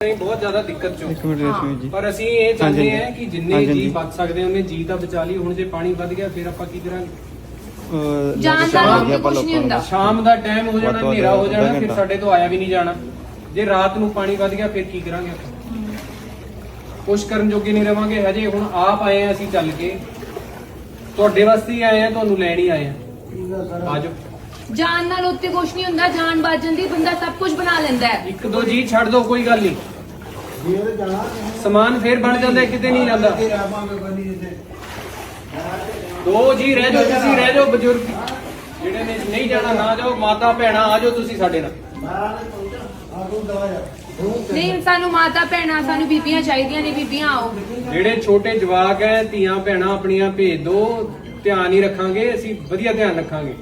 ਨਹੀਂ ਬਹੁਤ ਜ਼ਿਆਦਾ ਦਿੱਕਤ ਚੋਂ। ਇੱਕ ਮਿੰਟ ਰੇਸ਼ਮੀ ਜੀ। ਪਰ ਅਸੀਂ ਇਹ ਚਾਹੁੰਦੇ ਹਾਂਜੀ, ਹਾਂ ਕਿ ਜਿੰਨੇ ਹਾਂਜੀ, ਜੀ ਹਾਂਜੀ। ਬਚ ਸਕਦੇ ਉਹਨੇ ਜੀ ਤਾਂ ਬਚਾ ਲਈ ਹੁਣ ਜੇ ਪਾਣੀ ਵੱਧ ਗਿਆ ਫਿਰ ਆਪਾਂ ਕੀ ਕਰਾਂਗੇ? ਅਹ, ਜਾਣ ਲੱਗ ਦਾ ਜਾਣਾ ਲੋਕੀ ਆਪਾਂ ਕੁਛ ਨਹੀਂ ਲੋਕਾਂ ਨੂੰ। ਹੁੰਦਾ। ਸ਼ਾਮ ਦਾ ਟਾਈਮ ਹੋ ਜਾਣਾ ਵੱਧ ਤੋਂ ਵੱਧ ਹਨੇਰਾ ਹੋ ਅੱਧਾ ਜਾਣਾ ਫਿਰ ਘੰਟਾ। ਸਾਡੇ ਤੋਂ ਆਇਆ ਵੀ ਨਹੀਂ ਜਾਣਾ। ਜੇ ਰਾਤ ਨੂੰ ਪਾਣੀ ਵੱਧ ਗਿਆ ਫਿਰ ਕੀ ਕਰਾਂਗੇ ਆਪਾਂ? ਕੁਛ ਕਰਨ ਜੋਗੇ ਨਹੀਂ ਰਵਾਂਗੇ ਹਜੇ ਹੁਣ ਆਪ ਆਏ ਆ ਅਸੀਂ ਚੱਲ ਕੇ। ਤੁਹਾਡੇ ਵਾਸਤੇ ਹੀ ਆਏ ਆ ਤੁਹਾਨੂੰ ਲੈਣ ਹੀ ਆਏ ਆ। ਆਜੋ ਜਾਨ ਨਾਲ ਉੱਤੇ ਕੁਛ ਨਹੀਂ ਹੁੰਦਾ ਜਾਨ ਬਚ ਜਾਂਦੀ ਬੰਦਾ ਸਭ ਕੁਝ ਬਣਾ ਲੈਂਦਾ ਹੈ। ਇੱਕ ਦੋ ਜੀ ਛੱਡ ਦੋ ਕੋਈ ਗੱਲ ਨਹੀਂ। ਸਮਾਨ ਫੇਰ ਬਣ ਜਾਂਦਾ ਹੈ, ਕਿਤੇ ਨਹੀਂ ਜਾਂਦਾ। ਦੋ ਜੀ ਰਹਿ ਜਾਓ ਤੁਸੀਂ ਰਹਿ ਜਾਓ ਬਜ਼ੁਰਗ। ਜਿਹੜੇ ਨੇ ਨਹੀਂ ਜਾਣਾ ਨਾ ਜਾਓ ਮਾਤਾ ਭੈਣਾ ਆ ਜਾਓ ਤੁਸੀਂ ਸਾਡੇ ਨਾਲ। ਨਹੀਂ ਸਾਨੂੰ ਮਾਤਾ ਭੈਣਾਂ ਸਾਨੂੰ ਬੀਬੀਆਂ ਚਾਹੀਦੀਆਂ ਨੇ ਬੀਬੀਆਂ ਆਓ। ਜਿਹੜੇ ਛੋਟੇ ਜਵਾਕ ਐ ਧੀਆਂ ਭੈਣਾਂ ਆਪਣੀਆਂ ਭੇਜ ਦੋ ਧਿਆਨ ਹੀ ਰੱਖਾਂਗੇ ਅਸੀਂ ਵਧੀਆ ਧਿਆਨ ਰੱਖਾਂਗੇ।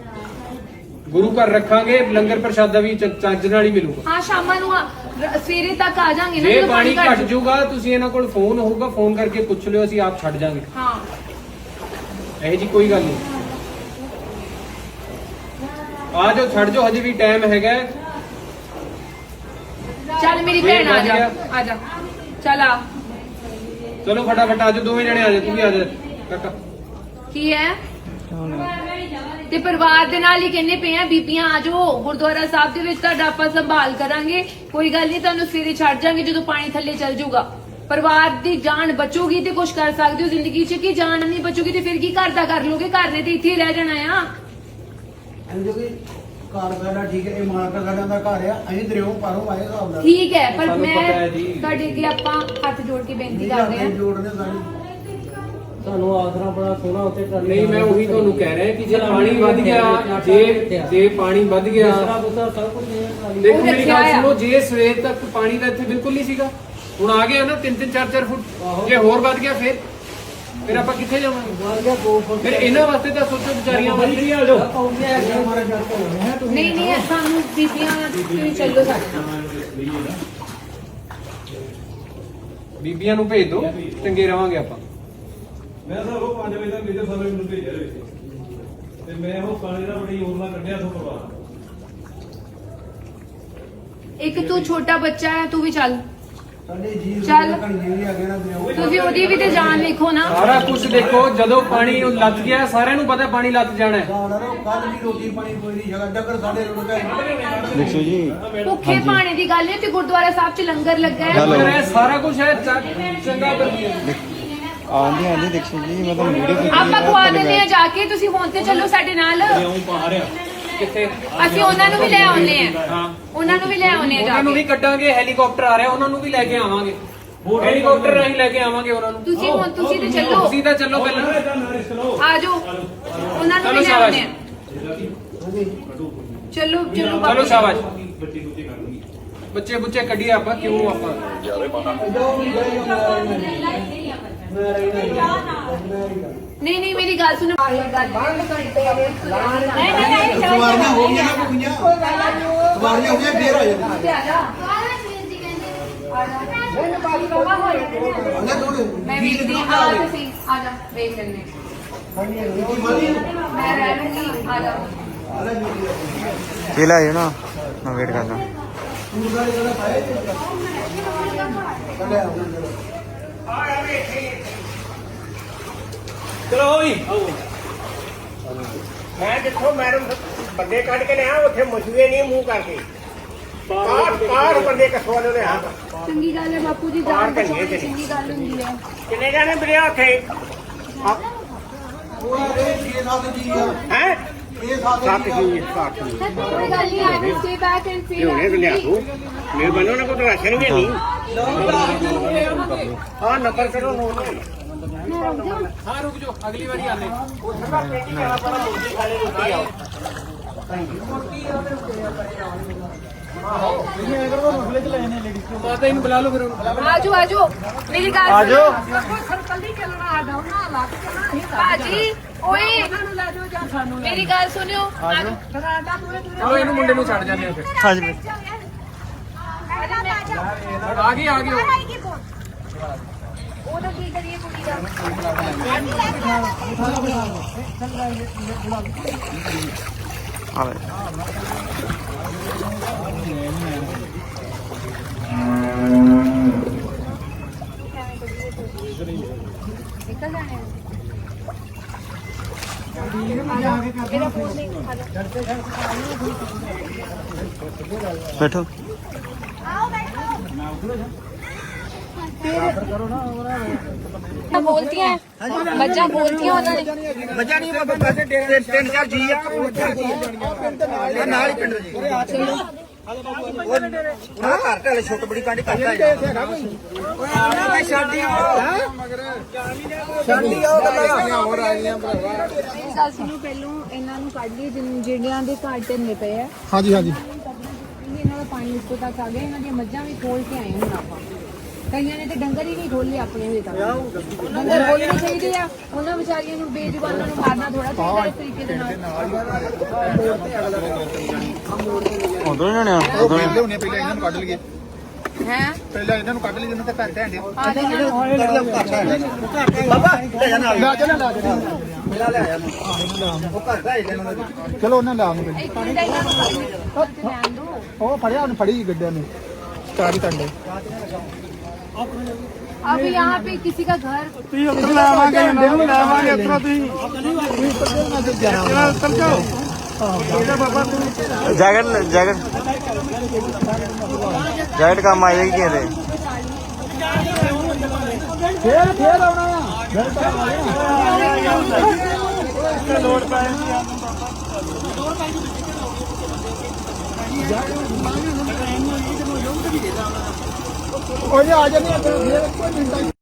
ਗੁਰੂ ਘਰ ਰੱਖਾਂਗੇ ਲੰਗਰ ਪ੍ਰਸ਼ਾਦਾ ਵੀ ਚ- ਚੱਜ ਨਾਲ ਹੀ ਮਿਲੂਗਾ। ਹਾਂ ਸ਼ਾਮਾਂ ਨੂੰ ਆ- ਰ- ਸਵੇਰੇ ਤੱਕ ਆ ਜਾਾਂਗੇ ਨਾ ਜੇ ਜਦੋਂ ਪਾਣੀ ਘਟ ਜੂ- ਜਾਊਗਾ ਤੁਸੀਂ ਇਹਨਾਂ ਕੋਲ ਫੋਨ ਹੋਊਗਾ ਫੋਨ ਕਰਕੇ ਪੁੱਛ ਲਿਓ ਅਸੀਂ ਆਪ ਛੱਡ ਜਾਾਂਗੇ। ਹਾਂ। ਇਹੋ ਜੀ ਕੋਈ ਗੱਲ ਨਹੀਂ। ਆ ਜਾਓ ਛੱਡ ਜਾਓ ਹਜੇ ਵੀ ਟਾਈਮ ਹੈਗਾ। ਹੈ। ਚੱਲ ਮੇਰੀ ਭੈਣ ਆ ਜਾ। ਆ ਜਾ। ਚੱਲ ਆ। ਚਲੋ ਫਟਾਫਟ ਆ ਜਾਓ ਦੋਵੇਂ ਜਣੇ ਆ ਜਾਓ ਤੂੰ ਵੀ ਆ ਜਾ ਕਾਕਾ ਕੀ ਹੈ? ਤੇ ਪਰਿਵਾਰ ਦੇ ਨਾਲ ਹੀ ਕਹਿੰਦੇ ਪਏ ਆ ਬੀਬੀਆਂ ਆ ਜਾਓ ਗੁਰਦੁਆਰਾ ਸਾਹਿਬ ਦੇ ਵਿੱਚ ਤੁਹਾਡਾ ਆਪਾਂ ਸੰਭਾਲ ਕਰਾਂਗੇ। ਕੋਈ ਗੱਲ ਨਹੀਂ ਤੁਹਾਨੂੰ ਸਵੇਰੇ ਛੱਡ ਜਾਾਂਗੇ ਜਦੋਂ ਪਾਣੀ ਥੱਲੇ ਚੱਲ ਜਾਊਗਾ। ਪਰਿਵਾਰ ਦੀ ਜਾਨ ਬਚੂਗੀ ਤੇ ਕੁਝ ਕਰ ਸਕਦੇ ਹੋ ਜ਼ਿੰਦਗੀ 'ਚ। ਕੀ ਜਾਨ ਨਹੀਂ ਬਚੂਗੀ ਤੇ ਫਿਰ ਕੀ ਘਰ ਦਾ ਕਰ ਲੋਗੇ ਘਰ ਨੇ ਤੇ ਇੱਥੇ ਹੀ ਰਹਿ ਜਾਣਾ ਆ। ਅੰਜੋ ਕਿ ਘਰ ਸਾਡਾ ਠੀਕ ਹੈ ਇਹ ਮਾਲਕਾ ਸਾਡਾ ਦਾ ਘਰ ਆ ਅਸੀਂ ਦਰਿਓ ਪਾਰੋਂ ਆਏ ਹਿਸਾਬ ਨਾਲ ਠੀਕ ਹੈ ਪਰ ਸਾਨੂੰ ਮੈਂ। ਤੁਹਾਡੇ ਅੱਗੇ ਆਪਾਂ ਹੱਥ ਜੋੜ ਕੇ ਬੇਨਤੀ ਕਰਦੇ ਜੋੜਨੇ ਸਾਡੀ ਤੁਹਾਨੂੰ ਆਸਰਾ ਬੜਾ ਸੋਹਣਾ ਉੱਤੇ ਕਰ ਨਹੀਂ ਮੈਂ ਉਹੀ ਤੁਹਾਨੂੰ ਕਹਿ ਰਿਹਾ ਕਿ ਜੇ ਪਾਣੀ ਵੱਧ ਗਿਆ ਜੇ ਜੇ ਪਾਣੀ ਵੱਧ ਗਿਆ। ਸਭ ਕੁਝ ਇਹ ਟਰਾਲੀ ਦੇਖੋ ਮੇਰੀ ਗੱਲ। ਸੁਣੋ ਜੇ ਸਵੇਰ ਤੱਕ ਪਾਣੀ ਦਾ ਇੱਥੇ ਬਿਲਕੁਲ ਨਹੀਂ ਸੀਗਾ ਹੁਣ ਆ ਗਿਆ ਨਾ 3-3 4-4 ਫੁੱਟ। ਜੇ ਹੋਰ ਵੱਧ ਗਿਆ ਫਿਰ? ਫਿਰ ਆਪਾਂ ਕਿੱਥੇ ਜਾਵਾਂਗੇ? ਮਾਰ ਗਿਆ ਦੋ ਫੁੱਟ। ਫਿਰ ਇਹਨਾਂ ਵਾਸਤੇ ਤਾਂ ਸੋਚੋ ਵਿਚਾਰੀਆਂ ਵਾਸਤੇ ਆ ਤੁਸੀਂ ਨਹੀਂ ਨਹੀਂ ਸਾਨੂੰ ਬੀਬੀਆਂ ਤੁਸੀਂ ਚੱਲੋ ਸਾਡੇ ਨਾਲ। ਬੀਬੀਆਂ ਨੂੰ ਭੇਜ ਦਿਓ ਚੰਗੇ ਰਵਾਂਗੇ ਆਪਾਂ। ਮੈਂ ਸਰ ਉਹ 5 ਵਜੇ ਤੱਕ ਲੀਡਰ ਸਾਹਿਬ ਨੇ ਮੈਨੂੰ ਭੇਜਿਆ ਦੇ ਵਿੱਚ ਤੇ ਮੈਂ ਉਹ ਪਾਣੀ ਦਾ ਬੜੀ ਯੋਜਨਾ ਕੱਢਿਆ ਤੋਂ ਪਰਵਾਹ ਇੱਕ ਤੂੰ ਛੋਟਾ ਬੱਚਾ ਹੈ ਤੂੰ ਵੀ ਚੱਲ। ਸਾਡੇ ਜੀ ਚੱਲ। ਤੁਸੀਂ ਉਹਦੀ ਵੀ ਤੇ ਜਾਨ ਵੇਖੋ ਨਾ। ਸਾਰਾ ਕੁਝ ਦੇਖੋ ਜਦੋਂ ਪਾਣੀ ਉਹ ਲੱਗ ਗਿਆ ਸਾਰਿਆਂ ਨੂੰ ਪਤਾ ਪਾਣੀ ਲੱਗ ਜਾਣਾ ਹੈ। ਗਾਣਾ ਰੋ ਕੱਲ ਵੀ ਰੋਟੀ ਪਾਣੀ ਕੋਈ ਨਹੀਂ ਜਗਾ ਡੱਕਰ ਸਾਡੇ ਰੁੜ ਗਏ ਦੇਖੋ ਜੀ। ਭੁੱਖੇ ਪਾਣੀ ਦੀ ਗੱਲ ਨਹੀਂ ਤੇ ਗੁਰਦੁਆਰਾ ਸਾਹਿਬ 'ਚ ਲੰਗਰ ਲੱਗਾ ਹੈ। ਸਾਰਾ ਕੁਝ ਹੈ ਚੰਗਾ ਵਧੀਆ ਆਂਦੀ ਆਂਦੀ ਦੇਖੋ ਜੀ ਮੈਂ ਤੁਹਾਨੂੰ ਵੀਡੀਓ ਆਪਾਂ ਖਵਾ ਦਿੰਦੇ ਆ। ਜਾ ਕੇ ਤੁਸੀਂ ਹੁਣ ਤੇ ਚੱਲੋ ਸਾਡੇ ਨਾਲ। ਕਿੱਥੇ? ਅਸੀਂ ਉਹਨਾਂ ਨੂੰ ਵੀ ਲੈ ਆਉਨੇ ਆ। ਹਾਂ। ਉਹਨਾਂ ਨੂੰ ਵੀ ਲੈ ਆਉਨੇ ਆ ਜਾ ਉਹਨਾਂ ਨੂੰ ਵੀ ਕੱਢਾਂਗੇ ਹੈਲੀਕਾਪਟਰ ਆ ਰਿਹਾ ਉਹਨਾਂ ਨੂੰ ਵੀ ਲੈ ਕੇ ਆਵਾਂਗੇ। ਹੈਲੀਕਾਪਟਰ ਰਾਹੀਂ ਲੈ ਕੇ ਆਵਾਂਗੇ ਉਹਨਾਂ ਨੂੰ। ਤੁਸੀਂ ਹੁਣ ਤੁਸੀਂ ਤੇ ਚੱਲੋ। ਤੁਸੀਂ ਤਾਂ ਚੱਲੋ ਪਹਿਲਾਂ। ਆ ਜਾਓ। ਉਹਨਾਂ ਨੂੰ ਵੀ ਲੈ। ਆਉਨੇ ਆ। ਚਲੋ ਚਲੋ ਚਲੋ ਸ਼ਾਬਾਸ਼। ਬੱਚੇ ਬੁੱਚੇ ਕੱਢੀਏ ਆਪਾਂ ਕਿਉਂ ਆਪਾਂ? ਨਹੀਂ ਨਹੀਂ ਮੇਰੀ ਗੱਲ ਸੁਣੋ। ਨਹੀਂ ਨਹੀਂ ਨਹੀਂ ਸਵਾਰੀਆਂ ਹੋ ਗਈਆਂ ਨਾ ਕੁੜੀਆਂ ਸਵਾਰੀਆਂ ਹੋ ਗਈਆਂ ਫੇਰ ਆ ਜਾਂਦੀ ਉਹਨੇ ਥੋੜੇ ਮੈਂ ਵੇਖਦੀ ਆ ਜਾ ਵੇਖ ਲੈਣੇ ਮੈਂ ਰਹਿ ਲੂੰਗੀ ਆ ਜਾ। ਇਹ ਲੈ ਆਇਓ ਨਾ? ਮੈਂ ਵੇਟ ਕਰਦਾ। ਚਲੋ ਓਏ। ਮੈਂ ਜਿੱਥੋਂ ਮੈਡਮ ਬੰਦੇ ਕੱਢ ਕੇ ਲਿਆ ਉੱਥੇ ਮਸ਼ੂਏ ਨਹੀਂ ਮੂੰਹ ਕਰਕੇ। ਕਾਰ ਕਾਰ ਬੰਦੇ ਕਸਵਾ ਲੈ ਹਾਂ ਚੰਗੀ ਗੱਲ ਹੈ ਬਾਪੂ ਜੀ ਜਾਨ ਬਚਾਉਣੀ ਚੰਗੀ ਗੱਲ ਹੁੰਦੀ ਹੈ। ਕਿੰਨੇ ਜਾਣੇ ਮਿਲਿਆ ਉੱਥੇ? ਉਹ ਇਹ 6-7 ਜੀ ਆ? ਹੈ? ਇਹ 7 ਸੱਤ ਜੀ ਸੱਤ ਜੀ ਕੋਈ ਗੱਲ ਨਹੀਂ I stay back and feel ਲਿਆਉਣੇ ਤੇ ਲਿਆ ਤੂੰ। ਮੇਰੇ ਬੰਨੋ ਨਾ ਕੋਈ ਰਾਸ਼ਨ ਵੀ ਨਹੀਂ। ਹਾਂ ਨੰਬਰ ਕਰੋ ਨੋਟ ਹਾਂ ਰੁਕ ਜਾਓ ਅਗਲੀ ਵਾਰੀ ਆਨੇ। ਮਾਤਾ ਇਹਨੂੰ ਬੁਲਾ ਲਓ ਫਿਰ ਉਹਨੂੰ। ਆਜੋ ਆਜੋ। ਮੇਰੀ ਗੱਲ ਆਜੋ। ਬਾਜੀ ਓਏ। ਮੇਰੀ ਗੱਲ ਸੁਣਿਓ। ਆਜੋ ਆਓ ਇਹਨੂੰ ਮੁੰਡੇ ਨੂੰ ਛੱਡ ਜਾਂਦੇ ਆ ਫਿਰ। ਹਾਂਜੀ। ਮੈਂ ਆ ਗਈ ਆ ਗਈ ਉਹ। ਉਹਦਾ ਕੀ ਕਰੀਏ ਕੁੜੀ ਦਾ। ਆ ਲੈ ਨਿਕਲ ਜਾਣੇ ਆ। ਬੈਠੋ। ਬੋਲਤੀਆਂ। ਬੱਚਾ ਬੋਲਤੀਆਂ ਉਹਨਾਂ ਨੇ ਮਜਾ ਨਹੀਂ ਬਾਬਾ ਤਿੰਨ ਤਿੰਨ ਚਾਰ ਜੀ ਆ ਨਾਲ ਹੀ ਪਿੰਡ ਜੀ। ਉਹ ਘਰ ਢਾਲੇ ਛੋਟ ਬੜੀ ਕਾਂਡੀ ਕਰਦਾ ਹੈ? ਛਾਡੀ ਛਾਡੀ ਉਹ ਗੱਲਾਂ। ਹੋਰ ਆਈਆਂ ਭਰਾਵਾ। ਸੱਸ ਨੂੰ ਪਹਿਲੋਂ ਇਹਨਾਂ ਨੂੰ ਕੱਢ ਲਈ ਜਿਨ- ਜਿਹੜਿਆਂ ਦੇ ਘਰ ਢੰਨੇ ਪਏ ਆ। ਹਾਂਜੀ ਹਾਂਜੀ। ਇਹਨਾਂ ਦਾ ਪਾਣੀ ਉੱਤੋਂ ਤੱਕ ਆ ਗਿਆ ਇਹਨਾਂ ਦੀਆਂ ਮੱਝਾਂ ਵੀ ਖੋਲ ਕੇ ਆਏ ਹੁਣ ਆਪਾਂ। ਕਈਆਂ ਨੇ ਤੇ ਡੰਗਰ ਹੀ ਨਹੀਂ ਖੋਲੇ ਆਪਣੇ ਹਜੇ ਤੱਕ। ਡੰਗਰ ਖੋਲਣੇ ਚਾਹੀਦੇ ਆ। ਉਹਨਾਂ ਵਿਚਾਰੀਆਂ ਨੂੰ ਬੇਜ਼ੁਬਾਨਾਂ ਨੂੰ ਮਾਰਨਾ ਥੋੜਾ ਚਾਹੀਦਾ ਇਸ ਤਰੀਕੇ ਦੇ ਨਾਲ। ਉਧਰੋਂ ਜਾਣਿਆ ਉਧਰੋਂ ਪਹਿਲੇ ਹੁਣੇ ਪਹਿਲਾਂ ਇਹਨਾਂ ਨੂੰ ਕੱਢ ਲਈਏ। ਹੈ ਪਹਿਲਾਂ ਇਹਨਾਂ ਨੂੰ ਕੱਢ ਲਈ ਜਿਹਨਾਂ ਤੇ ਘਰ ਢਾਂਦੇ ਆ ਦੇ ਨਾਲ ਬਾਬਾ ਲੈ ਜਾ ਨਾਲ ਲੈ ਜਾ ਲੈ ਜਾ ਮੇਰਾ ਲੈ ਆਇਆ ਉਹ ਘਰ ਦਾ ਇਹਨਾਂ ਦਾ ਚਲੋ ਉਹਨਾਂ ਲੈ ਆਉਂਗੇ ਇੱਕ ਮਿੰਟ ਇਹਨਾਂ ਨੂੰ ਲੈਣ ਦੋ ਉਹ ਫੜਿਆ ਉਹਨੇ ਫੜੀ ਗੱਡਿਆਂ ਨੇ ਚਾਰ ਕੰਡੇ अभी यहाँ पे किसी का घर ਤੁਸੀਂ ਉੱਤਰ ਲਾਵਾਂਗੇ ਮੁੰਡੇ ਨੂੰ ਲਾਵਾਂਗੇ ਉੱਤਰੋਂ ਤੁਸੀਂ ਉੱਤਰ ਜਾਓ ਜੈਕਟ ਜੈਕਟ। ਜੈਕਟ ਕੰਮ ਆ ਜਾਏਗੀ ਕਿਹਦੇ ਫੇਰ ਫੇਰ ਆਉਣਾ ਆ। ਫਿਰ ਕੰਮ ਆਇਆ ਲੋੜ ਪੈ ਉਹ ਜੇ ਆ ਜਾਂਦੇ ਆ ਫਿਰ ਫੇਰ ਕੋਈ ਮਿੰਟਾਂ